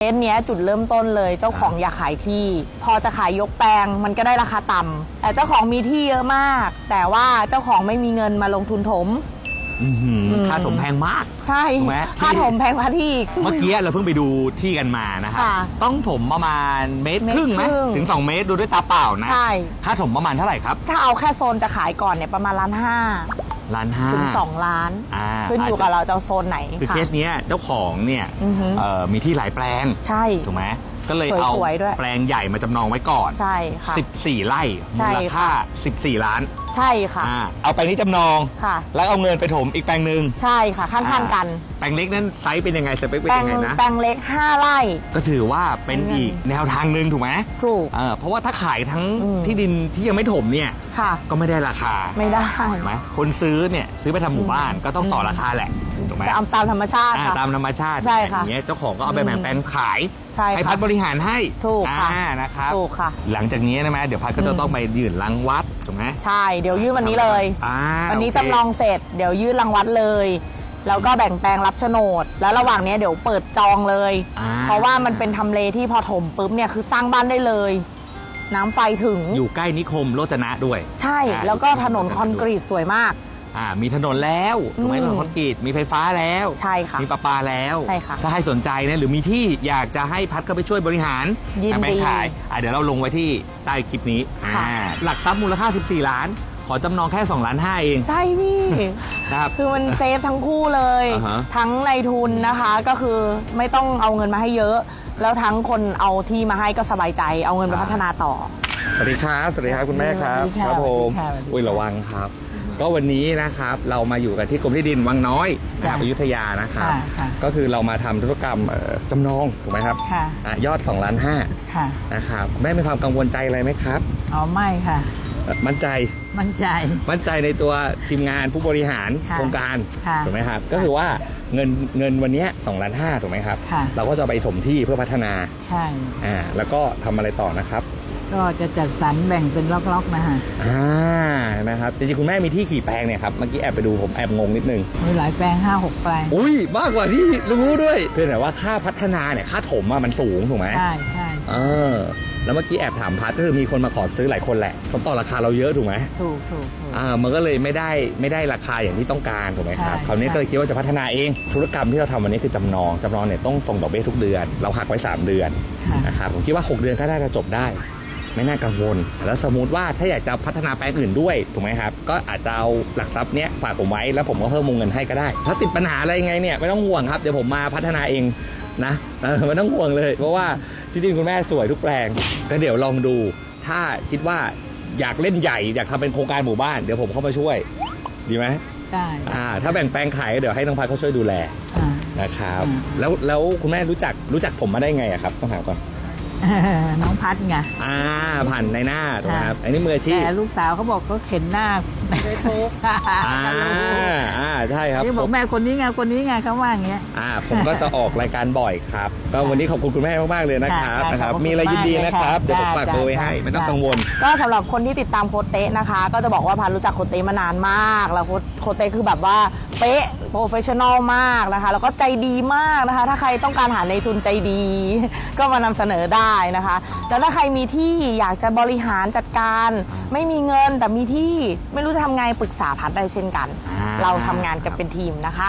เคสเนี้ยจุดเริ่มต้นเลยเจ้าของอยากขายที่ พอจะขายยกแปลงมันก็ได้ราคาต่ำแต่เจ้าของมีที่เยอะมาก แต่ว่าเจ้าของไม่มีเงินมาลงทุนถม อื้อหืออืมค่าถมแพงมาก ใช่ถูกไหม ค่าถมแพงกว่าที่อีก เมื่อกี้เราเพิ่งไปดูที่กันมานะครับค่ะต้องถมประมาณเมตรเมตรครึ่งไหมครึ่งถึง 2 เมตรดูด้วยตาเปล่านะใช่ ค่าถมประมาณเท่าไหร่ครับ ถ้าเอาแค่โซนจะขายก่อนเนี่ยประมาณล้านห้า ล้านห้าถึงสองล้านอ่าขึ้นอยู่กับเราจะเอาโซนไหนคือค่ะเคสเนี้ยเจ้าของเนี่ยอือหือเอ่อมีที่หลายแปลงใช่ถูกไหม ก็เลยเอาสวยๆด้วย แปลงใหญ่มาจำนองไว้ก่อน ใช่ค่ะ 14 ไร่ใช่มูลค่า ค่ะ 14 ล้านใช่ค่ะ อ่าเอาไปนี้จำนอง ค่ะ แล้วเอาเงินไปถมอีกแปลงหนึ่งใช่ค่ะข้างๆกัน แปลงเล็กนั้นไซส์เป็นยังไงสเปคเป็นแปลงยังไงนะ แปลงเล็ก 5 ไร่ ก็ถือว่าเป็นใช้เงินอีกแนวทางหนึ่งถูกไหมถูก เออเพราะว่าถ้าขายทั้งอืม ที่ดินที่ยังไม่ถมเนี่ยค่ะ ก็ไม่ได้ราคาไม่ได้ ถูกไหมคนซื้อเนี่ยซื้อไปทำหมู่บ้านก็ต้องต่อราคาแหละถูกไหมจะเอาตามธรรมชาติอ่าค่ะ ตามธรรมชาติใช่ค่ะอย่างเงี้ยเจ้าของก็เอาไปอืมแบ่งแปลงขาย ใช่ให้ค่ะพัดบริหารให้ถูกค่ะอ่านะครับถูกค่ะ หลังจากนี้นะไหมเดี๋ยวพัดก็จะต้องไปยื่นรังวัดถูกไหมใช่เดี๋ยวยื่นวันนี้เลยอ่าวันนี้โเคจำลองเสร็จ เดี๋ยวยื่นรังวัดเลยแล้วก็แบ่งแปลงรับโฉนด แล้วระหว่างเนี้ยเดี๋ยวเปิดจองเลยอ่เพราะว่ามันเป็นทำเลที่พอถมปุ๊บเนี่ยคือสร้างบ้านได้เลย น้ำไฟถึงอยู่ใกล้นิคมโรจนะด้วย ใช่อ่าแล้วก็ถนนคอนกรีตสวยมาก อ่ามีถนนแล้วถูกไหมอืมถนนคอนกรีตมีไฟฟ้าแล้วใช่ค่ะมีประปาแล้วใช่ค่ะถ้าให้สนใจนะหรือมีที่อยากจะให้พัดเข้าไปช่วยบริหารยินดีแบ่งขายอะเดี๋ยวเราลงไว้ที่ใต้คลิปนี้ค่ะ อ่าหลักทรัพย์มูลค่า 14 ล้าน ขอจำนองแค่ 2 ล้าน5เองใช่พี่ นะครับ คือมันเซฟทั้งคู่เลย อ่าฮะ ทั้งในทุนนะคะก็คือไม่ต้องเอาเงินมาให้เยอะ แล้วทั้งคนเอาที่มาให้ก็สบายใจ เอาเงินไปพัฒนาต่อ สวัสดีครับ สวัสดีครับคุณแม่ครับสวัสดีค่ะครับผมสวัสดีค่ะสวัสดีค่ะอุ้ยระวังครับ ก็วันนี้นะครับเรามาอยู่กันที่กรมที่ดินวังน้อยนะคจ้ะรับอยุธยานะครับค่ะค่ะก็คือเรามาทำธุรกรรมเอ่อจำนองถูกไหมครับค่ะ อะยอด2ล้านห้าค่ะ นะครับคุณแม่มีความกังวลใจอะไรไหมครับอ๋อไม่ค่ะ เอ่อมั่นใจมั่นใจ มั่นใจในตัวทีมงานผู้บริหารค่ะโครงการค่ะถูกไหมครับก็คือว่าเงินเงินวันเนี้สองล้านห้าถูกไหมครับค่ะ เราก็จะไปถมที่เพื่อพัฒนาใช่ อ่าแล้วก็ทำอะไรต่อนะครับ ก็จะจัดสรรแบ่งเป็นล็อกๆนะฮะอ่านะครับจริงๆคุณแม่มีที่ขี่แปลงเนี่ยครับเมื่อกี้แอบไปดูผมแอบงงนิดนึง มีหลายแปลงห้าหกแปลง อุ้ยมากกว่าที่รู้ด้วยเพียงแต่ว่าค่าพัฒนาเนี่ยค่าถมอะมันสูงถูกไหมใช่ใช่เออแล้วเมื่อกี้แอบถามพัดก็คือมีคนมาขอซื้อหลายคนแหละเขาต่อราคาเราเยอะถูกไหมถูกถูกถูก อ่ามันก็เลยไม่ได้ไม่ได้ราคาอย่างที่ต้องการถูกไหมครับใช่ คราวนี้ใช่ก็เลยคิดว่าจะพัฒนาเองธุรกรรมที่เราทำวันนี้คือจำนองจำนองเนี่ยต้องส่งดอกเบี้ยทุกเดือน เราหักไว้ 3 เดือนค่ะ นะครับผมคิดว่า 6 เดือนก็น่าจะจบได้ ไม่น่ากังวล แล้วสมมติว่าถ้าอยากจะพัฒนาแปลงอื่นด้วยถูกไหมครับ ก็อาจจะเอาหลักทรัพย์เนี้ยฝากผมไว้แล้วผมก็เพิ่มวงเงินให้ก็ได้ ถ้าติดปัญหาอะไรยังไงเนี่ยไม่ต้องห่วงครับเดี๋ยวผมมาพัฒนาเองนะเออไม่ต้องห่วงเลย เพราะว่าที่ดินคุณแม่สวยทุกแปลงก็เดี๋ยวลองดู ถ้าคิดว่าอยากเล่นใหญ่อยากทำเป็นโครงการหมู่บ้านเดี๋ยวผมเข้ามาช่วย ดีไหมได้อ่าถ้าแบ่งแปลงขายเดี๋ยวให้น้องพัดเขาช่วยดูแลอ่านะครับอืมแล้วแล้วคุณแม่รู้จักรู้จักผมมาได้ไงอะครับต้องถามก่อน น้องพัดไงอ่าผ่านในหน้าถูกไหมครับค่ะอันนี้มืออาชีพแต่ลูกสาวเขาบอกเขาเข็นหน้า เฟซบุ๊กอ่าอ่าใช่ครับนี่บอกแม่คนนี้ไงคนนี้ไงเขาว่าอย่างเงี้ย อ่าผมก็จะออกรายการบ่อยครับก็วันนี้ขอบคุณคุณแม่มากๆเลยนะครับค่ะนะครับ ขอบคุณมีอะไรยินดีนะครับมากเลยค่ะเดี๋ยวผมฝากจ้าเบอร์ไว้ให้จ้าไม่ต้องจ้ากังวล ก็สำหรับคนที่ติดตามโค้ชเต๊ะนะคะ ก็จะบอกว่าพันรู้จักโค้ชเต๊ะมานานมาก แล้วโค้ชโค้ชเต๊ะคือแบบว่าเป๊ะโปรเฟชชั่นอลมากนะคะ แล้วก็ใจดีมากนะคะ ถ้าใครต้องการหาในทุนใจดี ก็มานำเสนอได้นะคะ แล้วถ้าใครมีที่อยากจะบริหารจัดการ ไม่มีเงินแต่มีที่ไม่รู้จะทำไงปรึกษาพัดได้เช่นกันอ่าเราทำงานกันเป็นทีมนะคะ